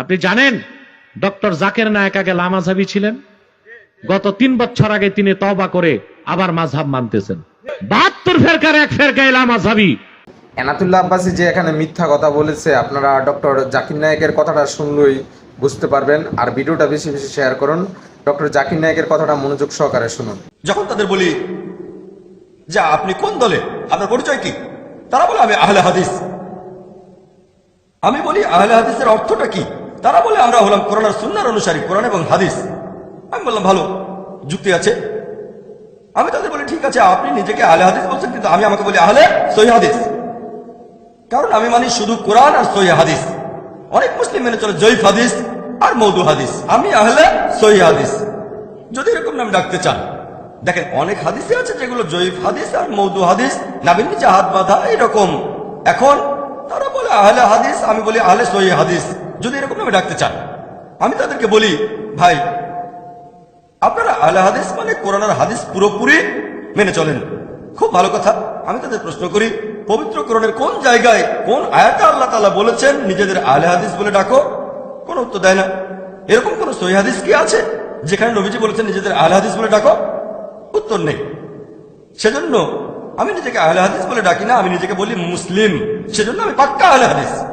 আপনি জানেন ডক্টর জাকের নায়ক আগে লামাঝাবি ছিলেন? গত তিন বছর আগে তিনি তবা করে আবার মাঝহাব মানতেছেন। বাহাত্তর ফেরকার এক ফেরকায় লামাঝাবি। এনাতুল্লাহ আব্বাসী যে এখানে মিথ্যা কথা বলেছে আপনারা ডক্টর জাকির নায়কের কথাটা শুনলেই বুঝতে পারবেন। আর ভিডিওটা বেশি বেশি শেয়ার করুন। ডক্টর জাকির নায়কের কথাটা মনোযোগ সহকারে শুনুন। যখন তাদের বলি যে আপনি কোন দলে? আপনার পরিচয় কি? তারা বলে আমি আহলে হাদিস। আমি বলি আহলে হাদিসের অর্থটা কি? তারা বলে, আমরা হলাম কোরআন আর সুন্নার অনুসারী, কোরআন এবং হাদিস। আমি বললাম, ভালো, যুক্তি আছে। আমি তাদের বলি, ঠিক আছে, আপনি নিজেকে আহলে হাদিস বলছেন, কিন্তু আমি আমাকে বলি আহলে সহি হাদিস। কারণ আমি মানি শুধু কোরআন আর সহি হাদিস। অনেক মুসলিম মেনে চলে জয়ীফ হাদিস আর মৌদু হাদিস। আমি আহলে সহি হাদিস। যদি এরকম নাম ডাকতে চান, দেখেন অনেক হাদিসে আছে যেগুলো জয়ীফ হাদিস আর মৌদু হাদিস নাবিন নিচে হাত বাঁধা, এরকম। এখন তারা বলে, আহলে হাদিস, আমি বলি, আহলে সহি হাদিস। যদি এরকম নামে ডাকতে চান, আমি তাদেরকে বলি, ভাই, আপনারা আহলে হাদিস মানে কোরআন হাদিস পুরোপুরি মেনে চলেন। খুব ভালো কথা। আমি তাদের প্রশ্ন করি, পবিত্র কোরআনের কোন জায়গায় কোন আয়াতা আল্লাহ তাআলা বলেছেন, নিজেদের আহলে হাদিস বলে ডাকো? কোন উত্তর দেয় না। এরকম কোন সহি হাদিস কি আছে, যেখানে নবীজি বলেছেন, নিজেদের আহলে হাদিস বলে ডাকো? উত্তর নেই। সেজন্য আমি নিজেকে আহলে হাদিস বলে ডাকি না, আমি নিজেকে বলি মুসলিম। সেজন্য আমি পাক্কা আহলে হাদিস।